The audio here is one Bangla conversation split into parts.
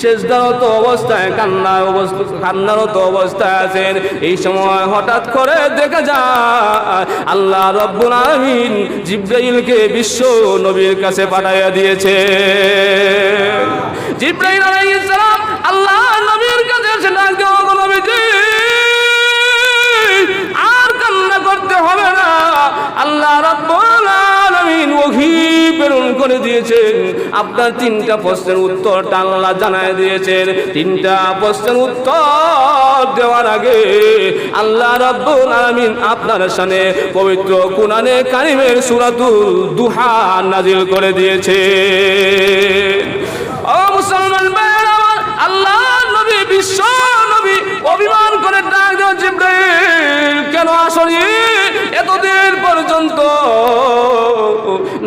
শেষদারত অবস্থায় কান্নার অবস্থা কান্নারত অবস্থায় আছেন। এই সময় হঠাৎ করে দেখা যায়, আল্লাহ রব্বুল আলামিন জিব্রাইলকে বিশ্ব নবীর কাছে পাঠাইয়া দিয়েছে। জিব্রাইল আলাইহিস আল্লাহ নবীর কাছে এসে ডাক দেওয়া নবীজি, আর কান্না করতে হবে না। আল্লাহ রাব্বুল আলামিন ওহী প্রেরণ করে দিয়েছেন আপনার তিনটা প্রশ্নের উত্তরটা আল্লাহ জানায় দিয়েছেন। তিনটা প্রশ্নের উত্তর দেওয়ার আগে আল্লাহ রাব্বুল আলামিন আপনার সামনে পবিত্র কুরআনে কারিমের সূরাতুল দুহা নাজিল করে দিয়েছে। ও মুসলমান আমার, আল্লাহ নবী বিশ্ব নবী অভিমান করে ডাক দেওয়া জিব্রাইল। কেন আসনি? এতদিন পর্যন্ত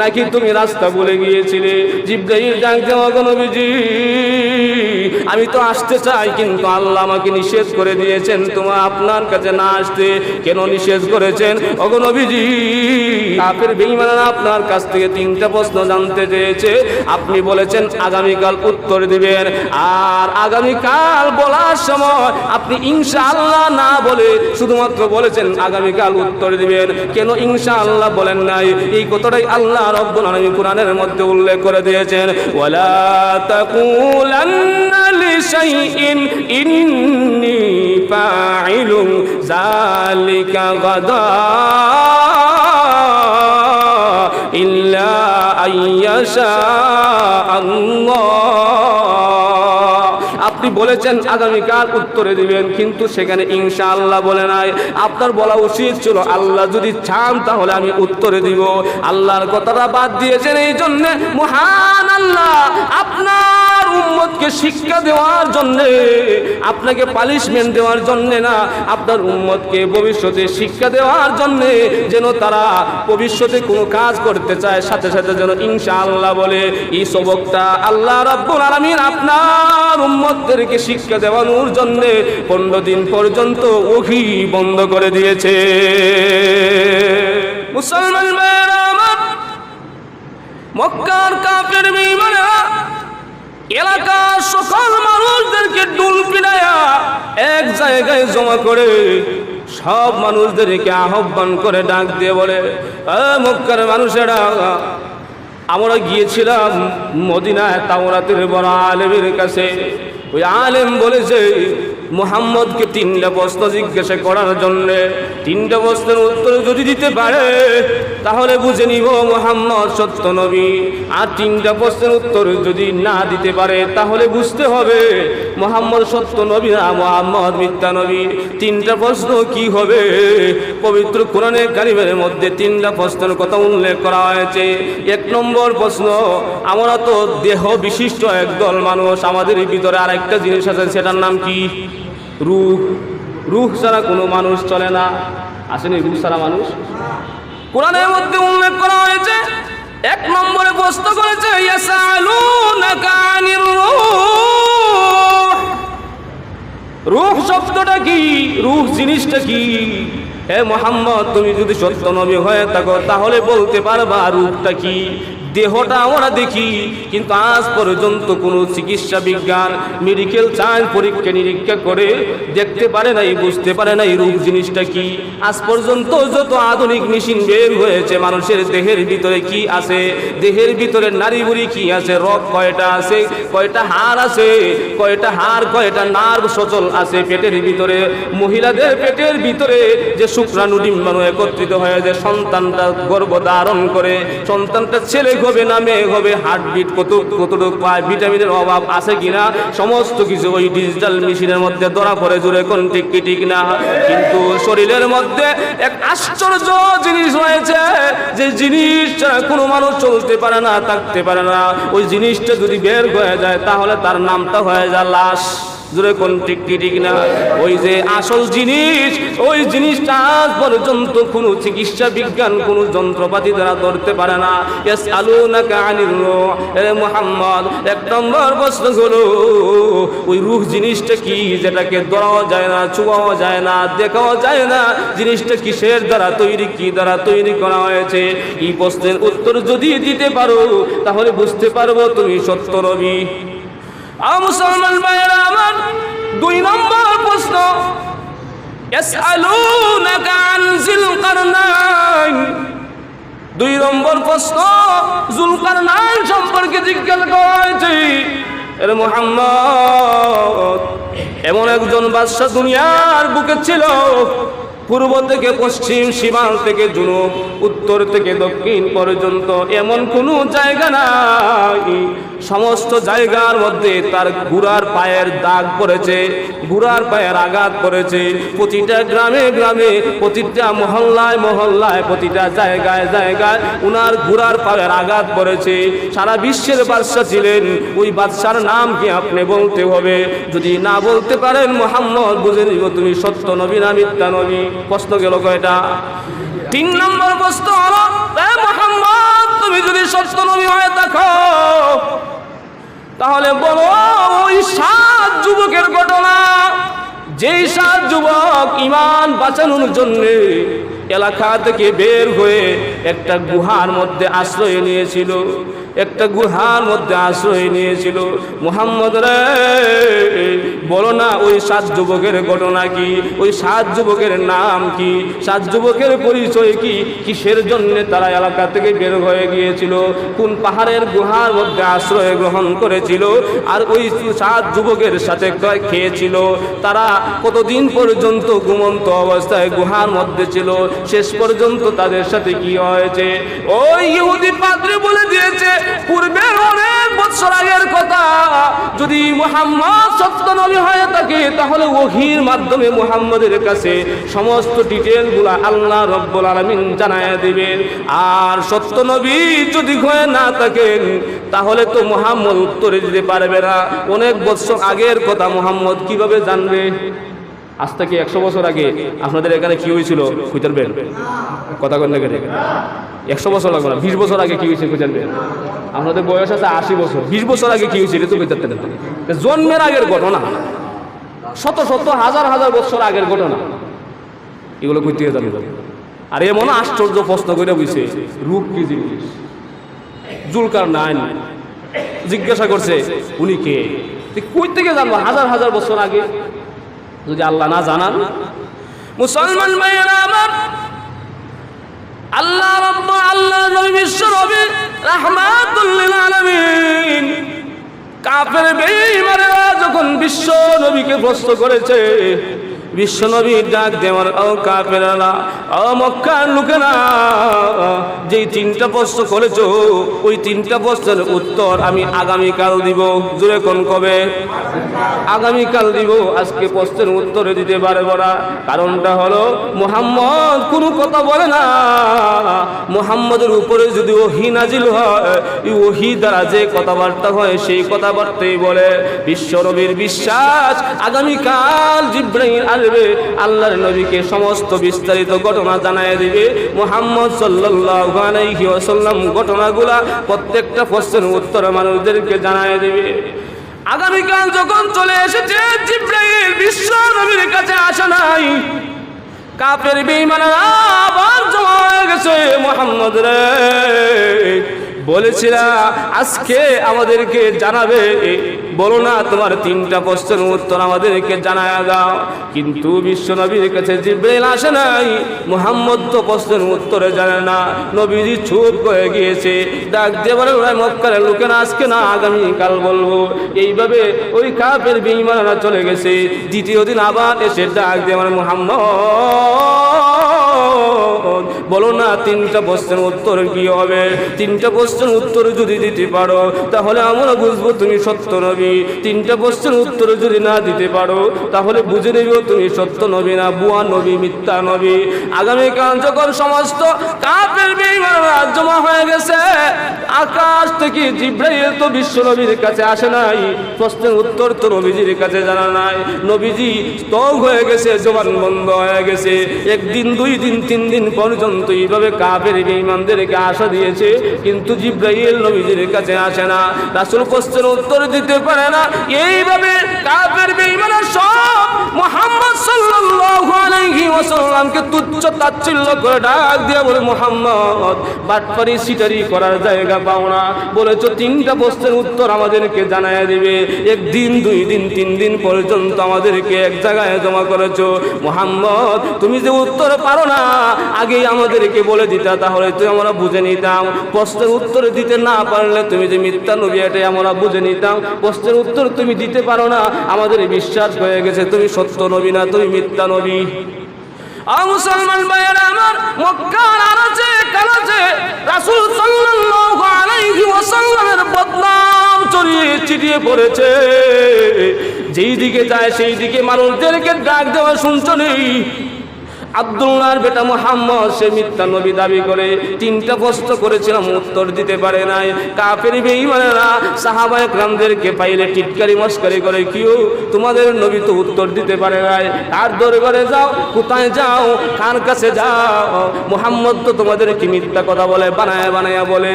নাকি তুমি রাস্তা ভুলে গিয়েছিলে? জিব্রাইল ডাক দেওয়া গো নবীজি। আমি তো আসতে চাই, কিন্তু আল্লাহ আমাকে নিষেধ করে দিয়েছেন। তোমার আপনার কাছে না আসতে কেন নিষেধ করেছেন? ওগো নবীজি, কাফের বেঈমানেরা আপনার কাছ থেকে তিনটা প্রশ্ন জানতে চেয়েছে। আপনি বলেছেন, আগামীকাল উত্তর দিবেন। আর আগামীকাল বলার সময় আপনি ইনশাআল্লাহ না বলে শুধুমাত্র বলেছেন, আগামীকাল উত্তর দিবেন। কেন ইনশা আল্লাহ বলেন নাই? এই কথাটাই আল্লাহ রব্বুল আলামিন কোরআনের মধ্যে উল্লেখ করে দিয়েছেন। ওয়ালা তাকুলান্না লিশাইইন, ইন্নী ফাইলুন যালিকা গাদা ইল্লা আইয়াশা আল্লাহ। আপনি বলেছেন আগামীকাল উত্তরে দিবেন, কিন্তু সেখানে ইনশাআল্লাহ বলে নাই। আপনার বলা উচিত ছিল, আল্লাহ যদি চান তাহলে আমি উত্তরে দিব। আল্লাহর কথাটা বাদ দিয়েছেন, এই জন্যে মহান আল্লাহ আপনার উম্মতকে শিক্ষা দেওয়ার জন্য, আপনাকে পালিশমেন্ট দেওয়ার জন্য না, আপনার উম্মতকে ভবিষ্যতে শিক্ষা দেওয়ার জন্য যেন তারা ভবিষ্যতে কোনো কাজ করতে চায়, সাথে সাথে যেন ইনশাআল্লাহ বলে, এই সবকটা আল্লাহ রাব্বুল আলামিন আপনার উম্মতদেরকে শিক্ষা দেওয়ানোর জন্য পনেরো দিন পর্যন্ত ওহি বন্ধ করে দিয়েছে। মুসলমান এলাকার এক জায়গায় জমা করে সব মানুষদেরকে আহ্বান করে ডাক দিয়ে বলে, "এ মক্কার মানুষেরা, আমরা গিয়েছিলাম মদিনায় তাওরাতের বড় আলেমের কাছে। ওই আলেম বলেছে মোহাম্মদকে তিনটা প্রশ্ন জিজ্ঞাসা করার জন্য তিনটা প্রশ্নের উত্তর যদি দিতে পারে, তাহলে বুঝে নিব মোহাম্মদ সত্য নবী। আর তিনটা প্রশ্নের উত্তর যদি না দিতে পারে, তাহলে বুঝতে হবে মোহাম্মদ সত্য নবী না মোহাম্মদ মিথ্যা নবী। তিনটা প্রশ্ন কি হবে? পবিত্র কোরআনের কারিমের মধ্যে তিনটা প্রশ্নের কথা উল্লেখ করা হয়েছে। এক নম্বর প্রশ্ন, আমরা তো দেহ বিশিষ্ট একদল মানুষ, আমাদের ভিতরে আরেকটা জিনিস আছে, সেটার নাম কি? রূহ রূহ ছাড়া কোনো মানুষ চলে না। আসেনি রূহ ছাড়া মানুষ। কোরআনের মধ্যে উল্লেখ করা হয়েছে, এক নম্বরে প্রশ্ন করেছে রূহ। শব্দটা কি? রূহ জিনিসটা কি? হে মোহাম্মদ, তুমি যদি সত্য নবী হয়ে থাকো, তাহলে বলতে পারবা রূপটা কি? দেহটা আমরা দেখি, কিন্তু আজ পর্যন্ত কোনো চিকিৎসা বিজ্ঞান মেডিকেল সায়েন্স পরীক্ষা নিরীক্ষা করে দেখতে পারে নাই, বুঝতে পারে নাই রূপ জিনিসটা কি। আজ পর্যন্ত যত আধুনিক মেশিন বের হয়েছে, মানুষের দেহের ভিতরে কি আছে, দেহের ভিতরে নারী বুড়ি কি আছে রক কয়টা আছে, কয়টা হাড় আছে, কয়টা হাড়, কয়টা নার্ভ সচল আছে পেটের ভিতরে, মহিলাদের পেটের ভিতরে যে শুক্রাণু, ডিম্বাণু একত্রিত হয়ে যে সন্তানটা গর্ভ ধারণ করে, সন্তানটা ছেলে হবে না মেয়ে হবে হার্টবিট কত, কতটুকু পায় ভিটামিনের অভাব আছে কিনা? সমস্ত কিছু ওই ডিজিটাল মেশিনের মধ্যে ধরা পড়ে জুড়ে কোন ঠিক কি ঠিক না? কিন্তু শরীরের মধ্যে এক আশ্চর্য জিনিস রয়েছে, যে জিনিস কোনো মানুষ চলতে পারে না, থাকতে পারে না। ওই জিনিসটা যদি বের হয়ে যায়, তাহলে তার নামটা হয়ে যায় লাশ। ঠিক না? ওই যে আসল জিনিস, ওই জিনিসটা কোনো চিকিৎসা বিজ্ঞান, কোনো দ্বারা ধরতে পারে না। এস না এক নম্বর হলো, ওই জিনিসটা কি যেটাকে যায় না যায় না, দেখাও যায় না? জিনিসটা কিসের দ্বারা তৈরি, কি দ্বারা তৈরি করা হয়েছে? প্রশ্নের উত্তর যদি দিতে পারো, তাহলে বুঝতে পারব তুমি সত্য রবি। মুসলমান ভাইয়েরা, আমার দুই নম্বর প্রশ্ন দুই নম্বর প্রশ্ন, জুলকারনাইন সম্পর্কে জিজ্ঞাসা করা হয়েছে। মোহাম্মদ, এমন একজন বাদশা দুনিয়ার বুকে ছিল, পূর্ব থেকে পশ্চিম সীমান্ত থেকে জুনুব, উত্তর থেকে দক্ষিণ পর্যন্ত এমন কোনো জায়গা নাই। সমস্ত জায়গার মধ্যে তার গুড়ার পায়ের দাগ পড়েছে, গুড়ার পায়ের আঘাত পড়েছে। প্রতিটা গ্রামে গ্রামে, প্রতিটা মহল্লায় মহল্লায়, প্রতিটা জায়গায় জায়গায় উনার গুড়ার পায়ের আঘাত পড়েছে। সারা বিশ্বের বাদশাহ ছিলেন, ওই বাদশার নাম কি আপনি বলতে হবে? যদি না বলতে পারেন, মোহাম্মদ, বুঝে নিব তুমি সত্য নবী না মিথ্যা নবী। প্রশ্ন গেল কয়টা? তিন নম্বর প্রশ্ন হলো মোহাম্মদ, তুমি যদি সত্য নবী হয়ে থাকো তাহলে বলো, ওই সাত যুবকের ঘটনা। যেই সাত যুবক ইমান বাঁচানোর জন্য এলাকা থেকে বের হয়ে একটা গুহার মধ্যে আশ্রয় নিয়েছিল। একটা গুহার মধ্যে আশ্রয় নিয়েছিল। মোহাম্মদ রে, বলো না ওই সাত যুবকের ঘটনা কি? ওই সাত যুবকের নাম কি? সাত যুবকের পরিচয় কি? কিসের জন্য তারা এলাকা থেকে বের হয়ে গিয়েছিল? কোন পাহাড়ের গুহার মধ্যে আশ্রয় গ্রহণ করেছিল? আর ওই সাত যুবকের সাথে খেয়েছিল? তারা কতদিন পর্যন্ত ঘুমন্ত অবস্থায় গুহার মধ্যে ছিল? শেষ পর্যন্ত তাদের সাথে কি হয়েছে? ওই ইহুদি পাত্রে বলে দিয়েছে পূর্বের অনেক বছর আগের কথা। যদি মোহাম্মদ সত্য নবী হয়ে থাকে, তাহলে ওহির মাধ্যমে মোহাম্মদের কাছে সমস্ত ডিটেলগুলা আল্লাহ রব্বুল আলমিন জানায় দিবেন। আর সত্য নবী যদি হয়ে না থাকেন, তাহলে তো মোহাম্মদ উত্তরে দিতে পারবে না। অনেক বছর আগের কথা মোহাম্মদ কীভাবে জানবে? আজ থেকে একশো বছর আগে আপনাদের এখানে কি হয়েছিল খুঁজারবেন কথা কন? লেগে একশো বছর লাগবে না, বিশ বছর আগে কি হয়েছে খুঁজারবেন আপনাদের বয়স আছে আশি বছর, বিশ বছর আগে কি হয়েছিল তো খুঁজারতে জন্মের আগের ঘটনা। শত শত হাজার হাজার বছর আগের ঘটনা। এগুলো কইতে জানি। আর এমন আশ্চর্য প্রশ্ন করে বুঝছে রূপ কি জিনিস? জুলকার নাইন জিজ্ঞাসা করছে, উনি কে? কই থেকে জানব, হাজার হাজার বছর আগে যদি আল্লাহ না জানান। মুসলমান ভাইয়েরা আমার, আল্লাহ রব্বা, আল্লাহ নবী বিশ্ব নবী, রাহমাতুল লিল আলামিন, কাফের বেঈমানেরা যখন বিশ্ব নবীকে প্রশ্ন করেছে বিশ্ব নবী ডাক দেওয়ার ও কাফেরারা ও মক্কার যেই তিনটা প্রশ্ন করেছ, ওই তিনটা প্রশ্নের উত্তর আমি আগামীকাল দিব। জুড়ে কোন কবে? আগামীকাল দিব। আজকে প্রশ্নের উত্তরে দিতে পারব না। কারণটা হলো, মোহাম্মদ কোনো কথা বলে না। মোহাম্মদের উপরে যদি ওহি নাজিল হয় ওহি দ্বারা যে কথাবার্তা হয়, সেই কথাবার্তাই বলে। বিশ্বনবীর বিশ্বাস আগামীকাল জিব্রাহিম আসবে আল্লাহর নবীকে সমস্ত বিস্তারিত ঘটনা জানায় দিবে। মোহাম্মদ ওয়াসাল্লাম ঘটনাগুলা প্রত্যেকটা প্রশ্নের উত্তর মানুষদেরকে জানায় দিবে। আগামীকাল যখন চলে এসেছে বিশ্ব নবীর কাছে আসে নাই। কাপের বেঈমানেরা আবার জমা হয়ে গেছে, মোহাম্মদ রে। বলেছিলা, আজকে আমাদেরকে জানাবে। বলো না, তোমার তিনটা প্রশ্নের উত্তর আমাদেরকে জানায় দাও। কিন্তু বিশ্ব নবীর কাছে জিব্রাইল আসে নাই। মোহাম্মদ তো প্রশ্নের উত্তরে জানে না। নবীজি চুপ হয়ে গিয়েছে। ডাক দিয়ে বলে, ওরা মক্কার লোকেরা, আজকে না আগামীকাল বলব? এইভাবে ওই কাপের বেঈমানেরা চলে গেছে। দ্বিতীয় দিন আবার এসে ডাক দিয়ে মানে মোহাম্মদ বলো না, তিনটা প্রশ্নের উত্তর কি হবে? তিনটা প্রশ্নের উত্তর যদি দিতে পারো, তাহলে আমরা বুঝব তুমি সত্য নবী। তিনটা প্রশ্নের উত্তর যদি না দিতে পারো, তাহলে বুঝে নেব তুমি সত্য নবী না বুয়া নবী, মিথ্যা নবী। আগামীকাল যখন সমস্ত কাপের বেঈমানরা জমা হয়ে গেছে, আকাশ থেকে জিব্রাইল তো বিশ্ব নবীর কাছে আসে নাই। প্রশ্নের উত্তর তো নবীজির কাছে জানা নাই। নবীজি স্তব হয়ে গেছে জবান বন্ধ হয়ে গেছে। একদিন, দুই দিন, তিন দিন পর এইভাবে আশা দিয়েছে, কিন্তু নবীজির কাছে আসে না। রাসূল প্রশ্নের উত্তর দিতে পারে না। এইভাবে সব মুহাম্মদ তুচ্ছ তাচ্ছিল্য করে ডাক বলে, মুহাম্মদ, বাটপারি সিটারি করার জায়গা পাও না। বলেছ, তিনটা প্রশ্নের উত্তর আমাদেরকে জানায় দিবে। একদিন, দুই দিন, তিন দিন পর্যন্ত আমাদেরকে এক জায়গায় জমা করেছ। মোহাম্মদ, তুমি যে উত্তর পারো না, আগেই আমাদেরকে বলে দিতা, তাহলে তুই আমরা বুঝে নিতাম। প্রশ্নের উত্তর দিতে না পারলে তুমি যে মিথ্যা নবী, এটাই আমরা বুঝে নিতাম। প্রশ্নের উত্তর তুমি দিতে পারো না, আমাদের বিশ্বাস হয়ে গেছে, তুমি সত্য নবী না, তুমি মিথ্যা নবী। মুসলমান মক্কার আনাচে বদনাম যেই দিকে যায়, সেই দিকে মানুষদেরকে ডাক দেওয়া শুনছো নেই আব্দুল্লাহর বেটা মোহাম্মদ, সে মিথ্যা নবী দাবি করে তিনটা প্রশ্ন করেছিলাম, উত্তর দিতে পারে নাই। কাফের বেঈমানেরা সাহাবায়ে গ্রামদেরকে পাইলে টিটকারি, মস্কারি করে কিও তোমাদের নবী তো উত্তর দিতে পারে নাই। কার দরবারে যাও, কোথায় যাও, কার কাছে যাও? মোহাম্মদ তো তোমাদেরকে মিথ্যা কথা বলে, বানায় বানায়া বলে।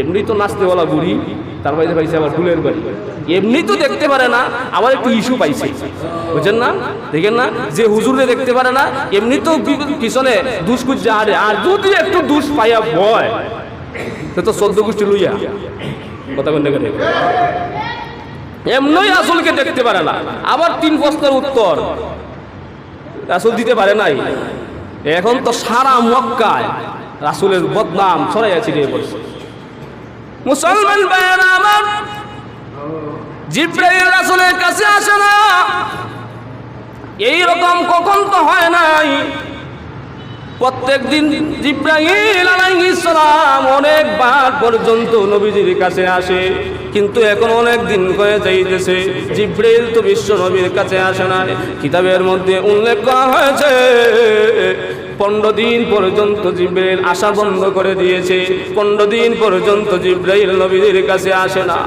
এমনি তো নাচতে বলা বুড়ি, তার বাড়িতে পাইছে আবার ফুলের বাড়ি। এমনি তো দেখতে পারে না, আবার একটু ইস্যু পাইছে। বুঝছেন না? দেখেন না? যে হুজুরে দেখতে পারে না এমনি তো পিছনে দুষ্কুচ আরে, আর যদি একটু দুষ পাইয়া ভয়, সে তো চোদ্দ গোষ্ঠী লইয়া। কথা বলতে গেলে এমনই আসলকে দেখতে পারে না, আবার তিন প্রশ্নের উত্তর। আসল দিতে পারে নাই। এখন তো সারা মক্কায় রাসুলের বদনাম ছড়াইয়া ছিড়িয়ে পড়ছে। মুসলমান ভাইয়েরা আমার। জিব্রাইল রাসূলের কাছে আসে না। এই রকম কখন তো হয় নাই। প্রত্যেক দিন জিব্রাইল আলাইহিস সালাম অনেকবার পর্যন্ত নবীজির কাছে আসে, কিন্তু এখন অনেক দিন হয়ে যাইতেছে। জিব্রাইল তো বিশ্ব নবীর কাছে আসে না কিতাবের মধ্যে উল্লেখ করা হয়েছে পনেরো দিন পর্যন্ত জিব্রাইল আশা বন্ধ করে দিয়েছে। পনেরো দিন পর্যন্ত জিব্রাইল নবীদের কাছে আসে না।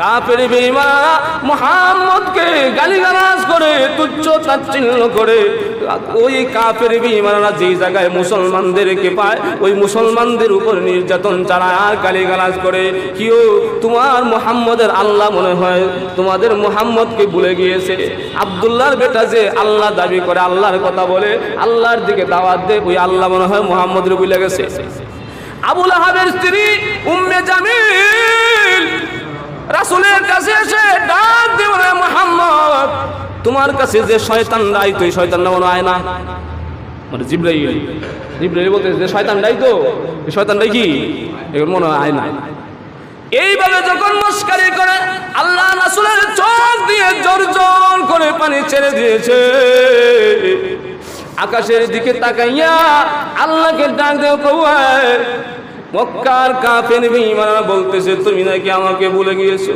কাপের বেঈমানরা মুহাম্মদকে গালিগালাজ করে, তুচ্ছ তাচ্ছিল্য করে ওই কাপের বেঈমানরা যেই জায়গায় মুসলমানদেরকে পায়, ওই মুসলমানদের উপর নির্যাতন চালায় আর গালিগালাজ করে। কিও, তোমার মোহাম্মদের আল্লাহ মনে হয় তোমাদের মুহাম্মদকে ভুলে গিয়েছে? আব্দুল্লাহর বেটা যে আল্লাহ দাবি করে, আল্লাহর কথা বলে, আল্লাহর দিকে দাওয়াত দেয়, ওই আল্লাহ মনে হয় মুহাম্মদের ভুলে গেছে। আবুল আহাবের স্ত্রী উম্মে জামিল রাসূলের কাছে এসে ডাক দিয়ে বলে, মুহাম্মদ তোমার কাছে যে শয়তান রাই তো এই শয়তানটা মনে হয় না। মানে জিব্রাইল জিব্রাইল বলতে যে শয়তান রাই তো, এই শয়তানটাই কি? এগুলো মনে হয় না এইভাবে যখন মস্কারি করে, আল্লাহ রাসূলের চোখ দিয়ে জোর জোর করে পানি ছেড়ে দিয়েছে। আকাশের দিকে তাকাইয়া আল্লাহকে ডাক দেও প্রভু মক্কার কাফের বেঈমানরা বলতেছে, তুমি নাকি আমাকে ভুলে গিয়েছো?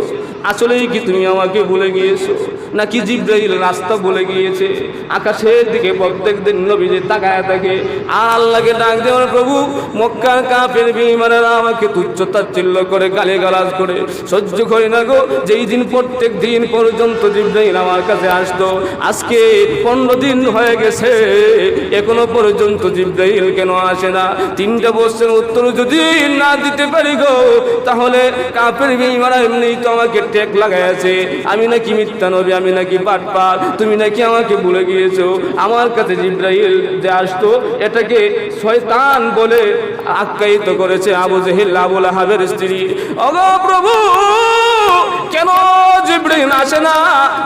আসলেই কি তুমি আমাকে ভুলে গিয়েছো? নাকি জিব্রাইল রাস্তা বলে গিয়েছে? আকাশের দিকে প্রত্যেক দিন নবী যে তাকায় থাকে। আর আল্লাহকে ডাক দেওয়ার প্রভু, মক্কার কাফের বেঈমানেরা আমাকে তুচ্ছ তাচ্ছিল্য করে গালি গালাজ করে। সহ্য করি না গো, যেই দিন প্রত্যেক দিন পর্যন্ত জিব্রাইল আমার কাছে আসতো। আজকে পনেরো দিন হয়ে গেছে, এখনও পর্যন্ত জিব্রাইল কেন আসে না? তিনটা বছর উত্তর যদি না দিতে পারি গো, তাহলে কাপের বেইমারা এমনি তো আমাকে টেক লাগাইছে আমি নাকি মিথ্যা নবী, আমি নাকি পাটপার তুমি নাকি আমাকে ভুলে গিয়েছো? আমার কাছে জিব্রাইল যে আসতো, এটাকে শয়তান বলে আখ্যায়িত করেছে আবু জেহিল, আবুল আহাবের স্ত্রী। অগো প্রভু, কেন জিব্রাইল আসে না?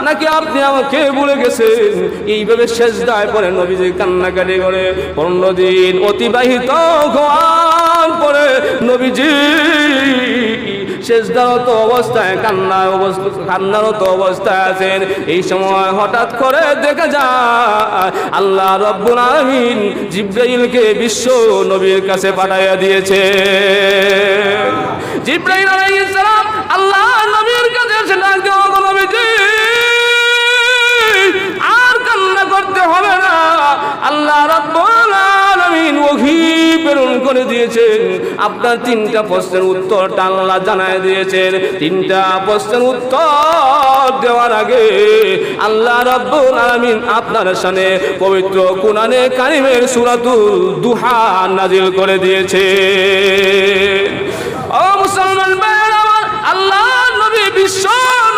নাকি আপনি আমাকে ভুলে গেছেন? এইভাবে শেষ দায় পরে নবীজি কান্নাকাটি করে। পনেরো দিন অতিবাহিত হওয়ার পরে নবীজি শেষদারত অবস্থায় কান্নার অবস্থা কান্নারত অবস্থায় আছেন। এই সময় হঠাৎ করে দেখা যায়, আল্লাহ রব্বুল আলামিন জিব্রাইলকে বিশ্ব নবীর কাছে পাঠাইয়া দিয়েছে জিব্রাইল আলাইহিস সালাম আল্লাহ নবীর কাছে এসে ডাক দেওয়া আর কান্না করতে হবে না। আল্লাহ রাব্বুল আলামিন ওহী প্রেরণ করে দিয়েছেন আপনার তিনটা প্রশ্নের উত্তরটা আল্লাহ জানায় দিয়েছেন। তিনটা প্রশ্নের উত্তর দেওয়ার আগে আল্লাহ রাব্বুল আলামিন আপনার সামনে পবিত্র কুরআনে কারিমের সূরাতুল দুহা নাজিল করে দিয়েছে। ও মুসলমান আল্লাহ নবী, বিশ্ব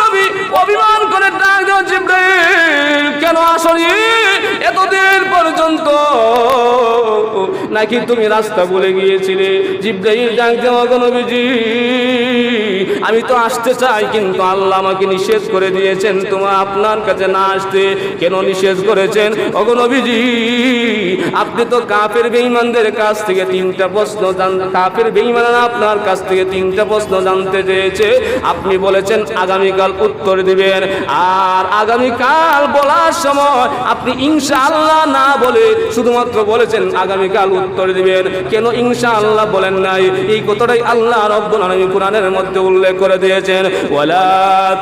নবী অভিমান করে ডাক দেওয়া জিব্রাইল, কেন আসনি? এতদিন পর্যন্ত নাকি তুমি রাস্তা বলে গিয়েছিলে। জিব্রাইল ডাক দেওয়া গো নবীজি, আমি তো আসতে চাই, কিন্তু আল্লাহ আমাকে নিষেধ করে দিয়েছেন তোমার আপনার কাছে না আসতে কেন নিষেধ করেছেন? ওগো নবীজি, আপনি তো কাফের বেঈমানদের কাছ থেকে তিনটা প্রশ্ন জান, কাফের বেঈমানরা আপনার কাছ থেকে তিনটা প্রশ্ন জানতে চেয়েছে। আপনি বলেছেন, আগামীকাল উত্তর দিবেন। আর আগামীকাল বলার সময় আপনি ইনশাআল্লাহ না বলে শুধুমাত্র বলেছেন, আগামীকাল উত্তর দিবেন। কেন ইনশাআল্লাহ বলেন নাই? এই কথাটাই আল্লাহ রব্বুল আলামিন কোরআনের মধ্যে উল্লেখ করে দিয়েছেন। ওয়ালা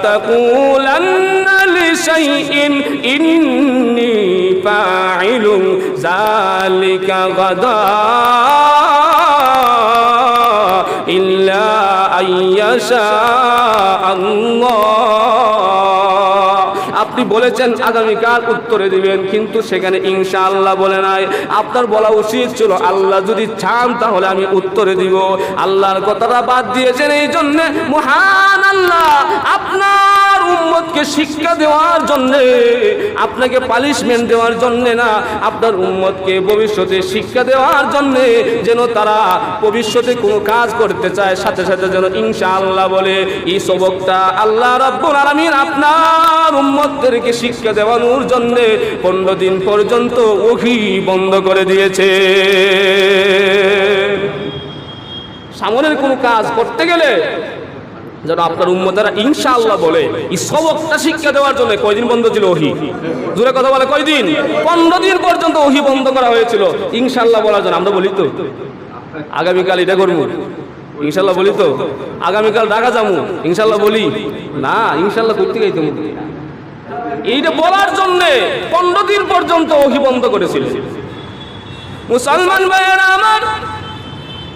তাকুলান্না লিশাইইন, ইন্নী ফাইলুন যালিকা গাদা ইল্লা আইয়াশা আল্লাহ। আপনি বলেছেন আগামীকাল উত্তরে দিবেন, কিন্তু সেখানে ইনশাআল্লাহ বলে নাই। আপনার বলা উচিত ছিল, আল্লাহ যদি চান তাহলে আমি উত্তরে দিব। আল্লাহর কথাটা বাদ দিয়েছেন, এই জন্য মহান আল্লাহ আপনার উম্মতকে শিক্ষা দেওয়ার জন্য, আপনাকে পালিশমেন্ট দেওয়ার জন্য না, আপনার উম্মতকে ভবিষ্যতে শিক্ষা দেওয়ার জন্য যেন তারা ভবিষ্যতে কোনো কাজ করতে চায়, সাথে সাথে যেন ইনশা আল্লাহ বলে, এই সবকটা আল্লাহ রাব্বুল আলামিন আপনার উম্মতদেরকে শিক্ষা দেওয়ানোর জন্য পনেরো দিন পর্যন্ত ওহি বন্ধ করে দিয়েছে। সামনের কোনো কাজ করতে গেলে যেন আপনার উম্মতারা ইনশাআল্লাহ বলে সবকটা শিক্ষা দেওয়ার জন্য কয়দিন বন্ধ ছিল ওহি? জোরে কথা বলে, কয়দিন? পনেরো দিন পর্যন্ত ওহি বন্ধ করা হয়েছিল। ইনশাআল্লাহ বলার জন্য, আমরা বলি তো, আগামীকাল এটা করব। ইনশাল্লাহ বলি তো, আগামীকাল ঢাকা যাব ইনশাল্লাহ বলি। না ইনশাল্লাহ করতে গাইতে এইটা বলার জন্য পনেরো দিন পর্যন্ত ওহি বন্ধ করেছিল। মুসলমান ভাইয়েরা আমার,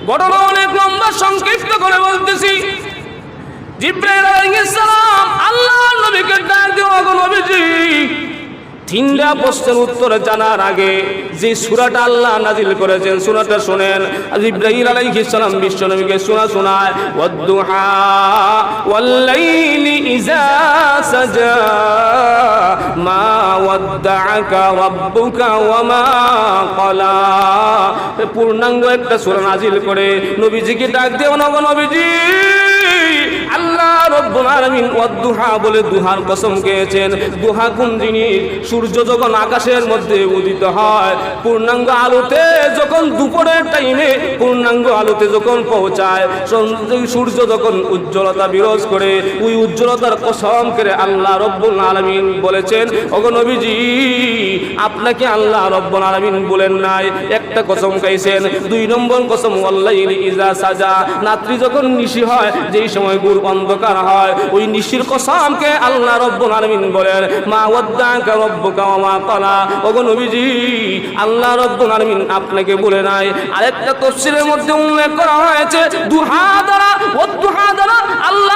ঘটনা অনেক লম্বা, সংক্ষিপ্ত করে বলতেছি। জিব্রাইল আলাইহিস সালাম আল্লাহর নবীকে ডাক দিয়ে নবীজি তিনটা প্রশ্নের উত্তর জানার আগে যে সূরাটা আল্লাহ নাজিল করেছেন, সূরাটা শোনেন। জিব্রাইল আলাইহিস সালাম বিশ্ব নবীকে শোনা শোনায় পূর্ণাঙ্গ একটা সূরা নাজিল করে নবীজিকে ডাক নগো নবীজি আল্লাহ সূর্য যখন উজ্জ্বলতা বিরোজ করে, ওই উজ্জ্বলতার কসম করে আল্লাহ রব্বুল আলামিন বলেছেন, ওগো আপনাকে আল্লাহ রব্বুল আলামিন বলেন নাই, একটা কসম খাইছেন, দুই নম্বর কসম ওয়াল্লাইলি ইজা সাজা। রাত্রি যখন নিশি হয়, যেই সময় গুর অন্ধকার হয়, ওই নিশির কসামকে আল্লাহ রব্বুল আলামিন বলেন, মা ওয়াদ্দাকা রব্বুকা মা ক্বালা ওগো নবীজি, আল্লাহ রব্বুল আলামিন আপনাকে বলে নাই, আরেকটা তফসিলের মধ্যে উল্লেখ করা হয়েছে, দুহা দ্বারা ওয়াদ্দুহা দ্বারা আল্লাহ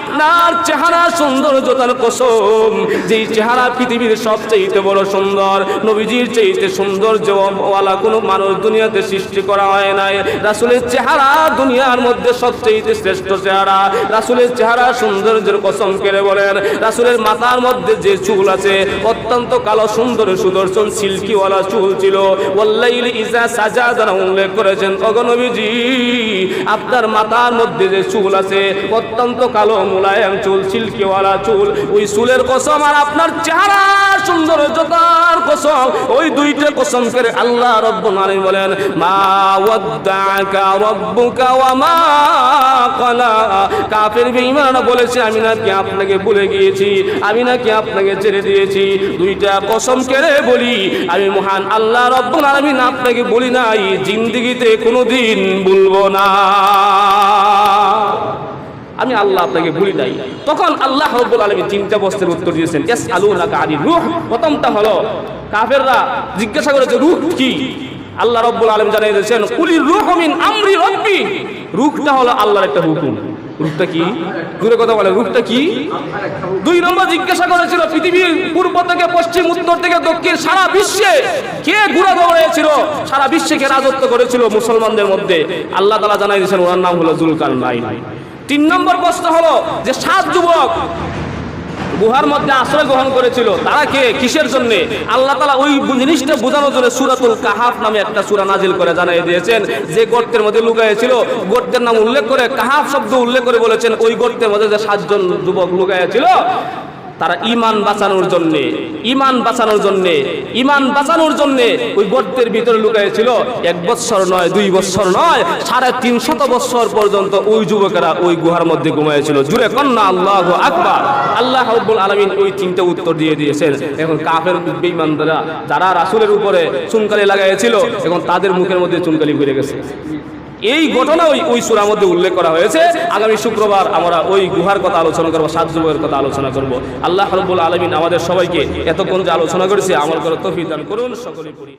আপনার চেহারা সৌন্দর্যতার কসম। যেই চেহারা পৃথিবীর সবচেয়ে বড় সুন্দর, নবীজির চেয়েতে সৌন্দর্য ওয়ালা কোনো মানুষ দুনিয়াতে সৃষ্টি করা হয় নাই। রাসুলের চেহারা দুনিয়ার মধ্যে সবচেয়ে শ্রেষ্ঠ চেহারা। রাসুলের চেহারা সৌন্দর্যের কসম কেড়ে বলেন, রাসুলের মাথার মধ্যে যে চুল আছে, অত্যন্ত কালো, সুন্দর সুদর্শন সিল্কিওয়ালা চুল ছিল। ওয়াল্লাইল ইজা সাজা দ্বারা উল্লেখ করেছেন। অগনবীজি আপনার মাথার মধ্যে যে চুল আছে, অত্যন্ত কালো মুলায়ম চুল, সিল্কিওয়ালা চুল, ওই চুলের কসম আর আপনার চেহারা সৌন্দর্যতার কসম, ওই দুইটা কসম করে আল্লাহ রব্বুল আলামিন বলেন বলেছে, আমি নাকি আপনাকে ভুলে গিয়েছি, আমি নাকি আপনাকে ছেড়ে দিয়েছি। দুইটা কসম কেড়ে বলি, আমি মহান আল্লাহ রব্বুল আলামিন আপনাকে বলি নাই, জিন্দেগিতে কোনোদিন ভুলবো না। আমি আল্লাহ আপনাকে ভুলি নাই। তখন আল্লাহ রব্বুল আলমী তিনটা প্রশ্নের উত্তর দিয়েছেন এস আলু আলী রুহ? প্রথমটা হলো, কাফেররা জিজ্ঞাসা করেছে, রুহ কি? আল্লাহ রব্বুল আলম জানিয়ে দিয়েছেন, কুলির রুহ মিন আমরি রব্বি। রুহটা হলো আল্লাহর একটা হুকুম। রূপটা কি? দূরে কথা বলে, রূপটা কি? দুই নম্বর জিজ্ঞাসা করেছিল, পৃথিবীর পূর্ব থেকে পশ্চিম, উত্তর থেকে দক্ষিণ, সারা বিশ্বে কে ঘুরে দৌড়েছিল সারা বিশ্বে কে রাজত্ব করেছিল মুসলমানদের মধ্যে? আল্লাহ তালা জানাই দিয়েছেন, ওনার নাম হলো জুলকার নাই তিন নম্বর প্রশ্ন হলো যে, সাত যুবক গুহার মধ্যে আশ্রয় গ্রহণ করেছিল। তারা কে? কিসের জন্য? আল্লাহ তালা ওই জিনিসটা বোঝানোর জন্য সুরাতুল কাহাফ নামে একটা সুরা নাজিল করে জানিয়ে দিয়েছেন। যে গর্তের মধ্যে লুকাইয়েছিল গর্তের নাম উল্লেখ করে কাহাফ শব্দ উল্লেখ করে বলেছেন, ওই গর্তের মধ্যে যে সাতজন যুবক লুকাইছিল তারা ইমান বাঁচানোর জন্য ইমান বাঁচানোর জন্য ইমান বাঁচানোর জন্য ওই গর্তের ভিতরে লুকাইছিল। এক বছর নয়, দুই বছর নয়, সাড়ে তিনশত বছর পর্যন্ত ওই যুবকেরা ওই গুহার মধ্যে ঘুমাইছিল। জুড়ে কন্যা, আল্লাহ আকবার। আল্লাহ রব্বুল আলমিন ওই তিনটে উত্তর দিয়ে দিয়েছেন। এখন কাফের বেঈমানরা যারা রাসুলের উপরে চুনকালি লাগাইছিল, এখন তাদের মুখের মধ্যে চুনকালি ঘুরে গেছে। এই ঘটনা ওই ওই সুরার মধ্যে উল্লেখ করা হয়েছে। আগামী শুক্রবার আমরা ওই গুহার কথা আলোচনা করব, সাত যুবকের কথা আলোচনা করব। আল্লাহ রব্বুল আলমিন আমাদের সবাইকে এতক্ষণ যে আলোচনা করেছে আমার করার তফিদান করুন। সকলে করি